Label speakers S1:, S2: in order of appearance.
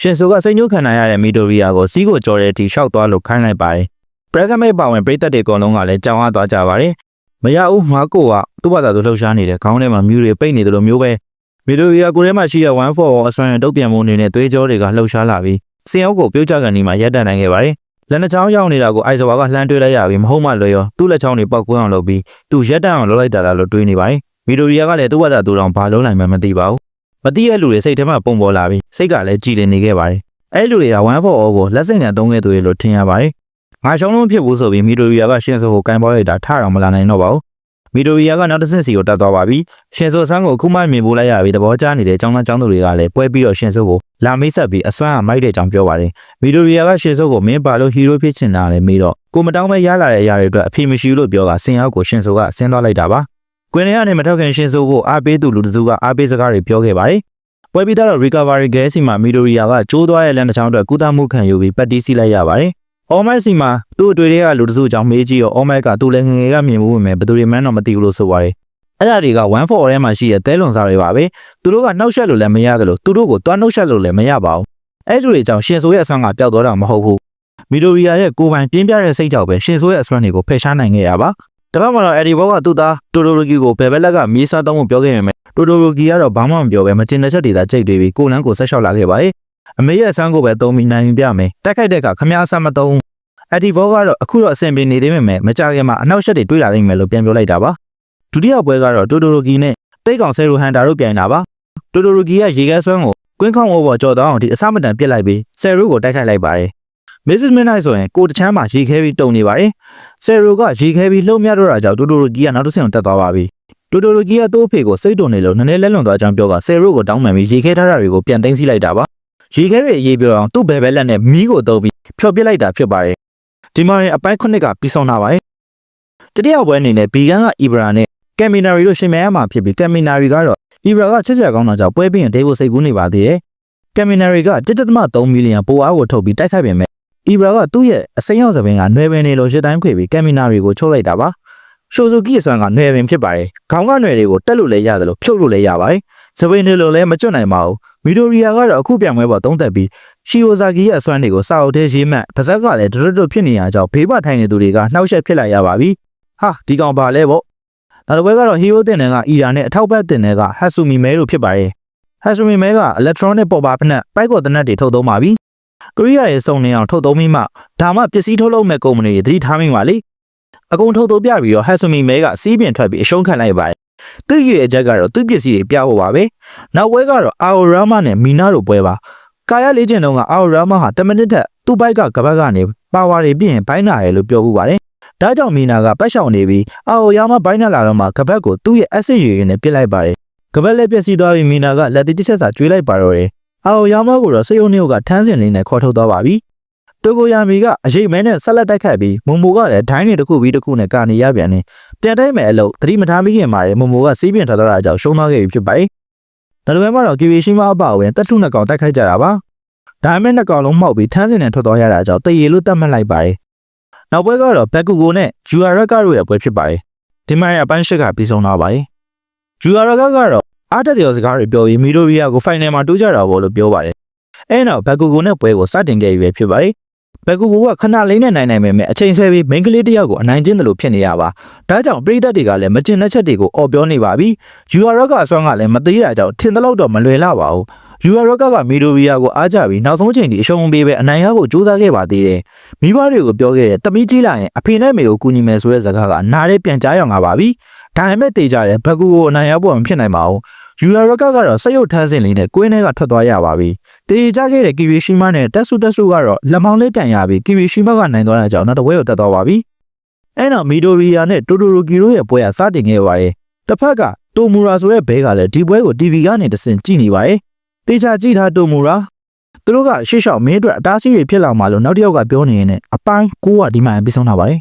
S1: ရှင်ဆိုကစိတ်ညှိုးခံနိုင်ရတဲ့မီဒိုရီယာကိုစီးကိုကြော်တဲ့အထိရှောက်သွားလို့ခိုင်းလိုက်ပါတယ်ပရက်ဂမိတ်ပါဝင်ပရိသတ်တွေအကုန်လုံးကလည်းကြောင်ရသွားကြပါတယ်မရဘူးငါကိုကသူ့ဘာသာသူလှုပ်ရှားနေတယ်ခေါင်းထဲမှာမြူတွေပိတ်နေတယ်လို့မျိုးပဲမီဒိုရီယာကိုထဲမှာရှိတဲ့144အစွမ်းရတုတ်ပြန်မှုအနေနဲ့သွေးကြောတွေကလှုပ်ရှားလာပြီးစင်အုပ်ကိုပြုတ်ကျကန်ဒီမှာရပ်တန့်နိုင်ခဲ့ပါတယ်လက်နှချောင်းရောက်နေတာကိုအိုက်ဇဝါကလှမ်းတွေးလိုက်ရပြီးမဟုတ်မှလွယ်ရောသူ့လက်ချောင်းတွေပောက်ကွင်းအောင်လုပ်ပြီးသူရက်တန့်အောင်လုပ်လိုက်တာလားလို့တွေးနေပါတယ်မီဒိုရီယာကလည်းသူ့ဘာသာသူတောင်ဘာလုံးနိုင်မှမသိပါဘူး မသိတဲ့လူတွေစိတ်ထဲမှာပုံပေါ်လာပြီးစိတ်ကလည်းကြည်လင်နေခဲ့ပါတယ်အဲ့လူတွေက144ကိုလက်စင်ကန်သုံးခဲ့သူတွေလို့ထင်ရပါတယ်ငါရှုံးလုံးဖြစ်ဘူးဆိုပြီးမီဒိုရီယာကရှင်ဆိုကိုကင်ပေါ်လိုက်တာထအောင်မလာနိုင်တော့ပါဘူးမီဒိုရီယာကနောက်တစ်ဆင့်စီကိုတက်သွားပါပြီရှင်ဆိုဆန်းကိုအခုမှမြင်ဖို့လိုက်ရပြီးသဘောကျနေတဲ့ចောင်းသားចောင်းသူတွေကလည်းပွဲပြီးတော့ရှင်ဆိုကိုလာမိတ်ဆက်ပြီးအစွမ်းအမိုက်တဲ့ကြောင်ပြောပါတယ်မီဒိုရီယာကရှင်ဆိုကိုမင်းပါလို့ဟီးရိုးဖြစ်ချင်တာလည်းမေးတော့ကိုမတောင်းပဲရလာတဲ့အရာတွေအတွက်အဖေမရှိဘူးလို့ပြောကဆင်ရောက်ကိုရှင်ဆိုကဆင်းသွားလိုက်တာပါ ကွင်းထဲကနေမထောက်ခင်ရှင်ဆိုကိုအားပေးသူလူတစုကအားပေးစကားတွေပြောခဲ့ပါတယ်ပွဲပြီးတော့ recovery gas စီမှာမီဒိုရီယာကကျိုးသွားရဲ့လမ်းတစ်ချောင်းအတွက်ကုသမှုခံယူပြီးပတ်တီးစီလိုက်ရပါတယ်။ All Might စီမှာသူ့အတွေ့တွေကလူတစုကြောင့်မေးကြည့်ရော All Might ကသူ့လည်းငငယ်ကမြင်မှုဝင်မယ်ဘယ်သူတွေမှန်းတော့မသိဘူးလို့ဆိုပါတယ်။အဲ့ဒါတွေက14ထဲမှာရှိတဲ့သဲလွန်စားတွေပါပဲ။သူတို့ကနှောက်ယှက်လို့လည်းမရတယ်လို့သူတို့ကိုတွားနှောက်ယှက်လို့လည်းမရပါဘူး။အဲ့ဒီတွေကြောင့်ရှင်ဆိုရဲ့အဆွမ်းကပျောက်သွားတာမဟုတ်ဘူး။မီဒိုရီယာရဲ့ကိုယ်ပိုင်ပြင်းပြတဲ့စိတ်ကြောင့်ပဲရှင်ဆိုရဲ့အဆွမ်းတွေကိုဖယ်ရှားနိုင်ခဲ့ရပါ။ တပတ်မှာတော့အဲ့ဒီဘောကသူ့သားတိုတိုရိုကီကိုဘယ်ဘက်လက်ကမြေးစားတော့မှုပြောခဲ့ရမယ်တိုတိုရိုကီကတော့ဘာမှမပြောပဲမကျင်တဲ့ချက်တွေသာကြိတ်တွေပြီးကိုလန်းကိုဆက်လျှောက်လာခဲ့ပါရဲ့အမေရဲ့အဆန်းကိုပဲသုံးပြီးနိုင်ပြမယ်တိုက်ခိုက်တဲ့အခါခမားအဆန်းမသုံးအက်ဒီဘောကတော့အခုတော့အဆင်ပြေနေသေးပေမဲ့မကြခင်မှာအနောက်ရှက်တွေတွေးလာနိုင်မယ်လို့ပြန်ပြောလိုက်တာပါဒုတိယပွဲကတော့တိုတိုရိုကီနဲ့တိတ်ကောင်ဆယ်ရူဟန်တာတို့ပြိုင်တာပါတိုတိုရိုကီကရေခဲဆွမ်းကိုကွင်းခေါင်းဝဘော်ကြော်တော့အောင်ဒီအစမတန်ပြစ်လိုက်ပြီးဆယ်ရူကိုတိုက်ခိုက်လိုက်ပါတယ် မစ္စစ်မင်းနိုင်ဆိုရင်ကိုတချမ်းမှာရေခဲပြီးတုံနေပါတယ်ဆယ်ရူကရေခဲပြီးလှုပ်မြတ်တော့တာကြောင့်တိုတိုရိုကီကနောက်တစ်ဆင့်တက်သွားပါပြီတိုတိုရိုကီကသူ့အဖေကိုစိတ်တုန်နေလို့နည်းနည်းလက်လွန်သွားကြောင်းပြောကဆယ်ရိုကိုတောင်းပန်ပြီးရေခဲထားတာတွေကိုပြန်သိမ်းစီးလိုက်တာပါရေခဲတွေအရေးပြောအောင်သူ့ဘယ်ဘက်လက်နဲ့မီးကိုတုံးပြီးဖျော်ပစ်လိုက်တာဖြစ်ပါတယ်ဒီမှာရင်အပိုင်းခုနှစ်ကပြီးဆုံးလာပါတယ်တတိယပွဲအနေနဲ့ဘီဂန်ကအီဘရာနဲ့ကက်မီနာရီတို့ရှင်မဲရမှာဖြစ်ပြီးကက်မီနာရီကတော့အီဘရာကချက်ချက်ကောင်းတာကြောင့်ပွဲပြီးရင်ဒေးဖို့စိတ်ကူးနေပါသေးတယ်ကက်မီနာရီက1.3မီလီယံပိုအားကိုထုတ်ပြီးတိုက်ခိုက်ပေမဲ့ အီဘရာကသူ့ရဲ့အစိမ်းရောက်စပင်းကနွယ်ပင်နေလို့ရှစ်တိုင်းခွေပြီးကက်မီနာရီကိုချုပ်လိုက်တာပါရှိုဇူကီအစွမ်းကနွယ်ပင်ဖြစ်ပါတယ်ခေါင်းကနွယ်တွေကိုတက်လို့လည်းရတယ်လို့ဖြုတ်လို့လည်းရပါတယ်စပင်းနေလို့လည်းမကျွတ်နိုင်ပါဘူးမီဒိုရီယာကတော့အခုပြန်ပွဲပေါ်သုံးသက်ပြီးရှီယိုဇာကီရဲ့အစွမ်းတွေကိုစာအုပ်ထဲရေးမှတ်ပါဇက်ကလည်းဒရတ်ဒွတ်ဖြစ်နေရကြောင်းဘေးပထိုင်နေသူတွေကနှောက်ယှက်ဖြစ်လာရပါပြီဟာဒီကောင်ပါလဲပေါ့နောက်တစ်ပွဲကတော့ဟီးရိုးတင်တဲ့ကအီရာနဲ့အထောက်ပံ့တင်တဲ့ကဟတ်ဆူမီမဲတို့ဖြစ်ပါတယ်ဟတ်ဆူမီမဲက electronic ပေါ်ပါဖက်နဲ့ပိုက်ကော်တနက်တွေထုတ်သုံးပါပြီ ကိုရီးယားရဲ့စုံနေအောင်ထုတ်သုံးပြီးမှဒါမှပစ္စည်းထုတ်လုပ်မဲ့ကုမ္ပဏီတွေသတိထားမိပါလေအကုန်ထုတ်သုံးပြပြီးတော့ဟတ်ဆူမီမဲကစီးပြင်ထွက်ပြီးအရှုံးခံလိုက်ပါတယ်သူ့ရဲ့အချက်ကတော့သူ့ပစ္စည်းတွေပြဖို့ပါပဲနောက်ပွဲကတော့အာအိုရာမာနဲ့မီနာတို့ပွဲပါကာယလေးကျင်တုံးကအာအိုရာမာဟာ10မိနစ်ထက်သူ့ဘိုက်ကကပတ်ကနေပါဝါတွေပြင်ဘိုင်းနာရယ်လို့ပြောမှုပါတယ်ဒါကြောင့်မီနာကပတ်ရှောင်နေပြီးအာအိုရာမာဘိုင်းနာလာတော့မှကပတ်ကိုသူ့ရဲ့အက်ဆစ်ရည်ရည်နဲ့ပြစ်လိုက်ပါတယ်ကပတ်လည်းပြက်စီးသွားပြီးမီနာကလက်တိတစ်ချက်စာကျွေးလိုက်ပါတော့တယ် အာအိုရာမာကိုတော့စေယုံနေကထန်းစင်လေးနဲ့ခေါ်ထုတ်သွားပါပြီတိုကိုယာမီကအရေးမဲနဲ့ဆက်လက်တိုက်ခတ်ပြီးမုံမိုကလည်းဒိုင်းနေတစ်ခုပြီးတစ်ခုနဲ့ကာနေရပြန်နေပြန်တိုက်မယ်အလို့သတိမထားမိခင်မှာလေမုံမိုကစီးပြင်ထားတော့တာကြောင့်ရှုံးသွားခဲ့ပြီဖြစ်ပါတယ်။ဒါလိုပဲမှတော့ကီဗီရှိမအပအဝင်တက်ထုနှစ်ကောင်တိုက်ခိုက်ကြတာပါ။ဒါပေမဲ့နှစ်ကောင်လုံးမှောက်ပြီးထန်းစင်နဲ့ထွက်သွားရတာကြောင့်တရေလို့တတ်မှတ်လိုက်ပါတယ်။နောက်ပွဲကတော့ဘက်ကူကိုနဲ့ဂျူအာရက်ကာတို့ရဲ့ပွဲဖြစ်ပါတယ်။ဒီမှာရအပိုင်းရှစ်ကပြီးဆုံးသွားပါတယ်။ဂျူအာရက်ကာကတော့ အားတက်တဲ့စကားတွေပြောပြီးမီဒိုဗီယာကိုဖိုင်နယ်မှာတိုးကြတာပေါ့လို့ပြောပါတယ်။အဲနောက်ဘက်ကူကိုနဲ့ပွဲကိုစတင်ခဲ့ပြီပဲဖြစ်ပါတယ်ဘက်ကူကူကခဏလေးနဲ့နိုင်နိုင်ပေမဲ့အချိန်ဆွဲပြီးမိန်းကလေးတစ်ယောက်ကိုအနိုင်ကျင့်တယ်လို့ဖြစ်နေရပါဒါကြောင့်ပရိသတ်တွေကလည်းမကျင်တဲ့ချက်တွေကိုအော်ပြောနေပါပြီယူအာရော့ကအစွမ်းကလည်းမသေးတာကြောင့်ထင်သလောက်တော့မလွယ်လာပါဘူးယူအာရော့ကကမီဒိုဗီယာကိုအားကြပြီးနောက်ဆုံးချိန်ထိအရှုံးပေးပဲအနိုင်ရဖို့ကြိုးစားခဲ့ပါသေးတယ်မိဘတွေကိုပြောခဲ့တဲ့တမီးကြီးလာရင်အဖေနဲ့မေကိုကူညီမယ်ဆိုတဲ့စကားကနားရဲပြန်ကြားရောက်လာပါပြီ ဒါပေမဲ့တေးကြတယ်ဘက်ကူကိုအနိုင်ရဖို့မဖြစ်နိုင်ပါဘူးယူလာရကကတော့စက်ရုပ်ထမ်းစင်လေးနဲ့ကွင်းထဲကထွက်သွားရပါပြီ။တေကြခဲ့တဲ့ကီဗီရှိမနဲ့တက်ဆုတက်ဆုကတော့လက်မောင်းလေးပြန်ရပြီးကီဗီရှိမကနိုင်သွားတဲ့ကြောင့်နောက်တစ်ဝဲကိုတက်သွားပါပြီ။အဲနောက်မီဒိုရီယာနဲ့တိုတိုရိုကီတို့ရဲ့ပွဲကစတင်ခဲ့ပါရဲ့။တစ်ဖက်ကတိုမူရာဆိုတဲ့ဘဲကလည်းဒီပွဲကို TV ကနေတဆင့်ကြည့်နေပါရဲ့။တေချာကြည့်ထားတိုမူရာသူတို့ကရှေ့လျှောက်မင်းအတွက်အတားဆီးတွေဖြစ်လာမှလို့နောက်တစ်ယောက်ကပြောနေရင်လည်းအပိုင်းကိုကဒီမှန်ပြီးဆုံးတာပါရဲ့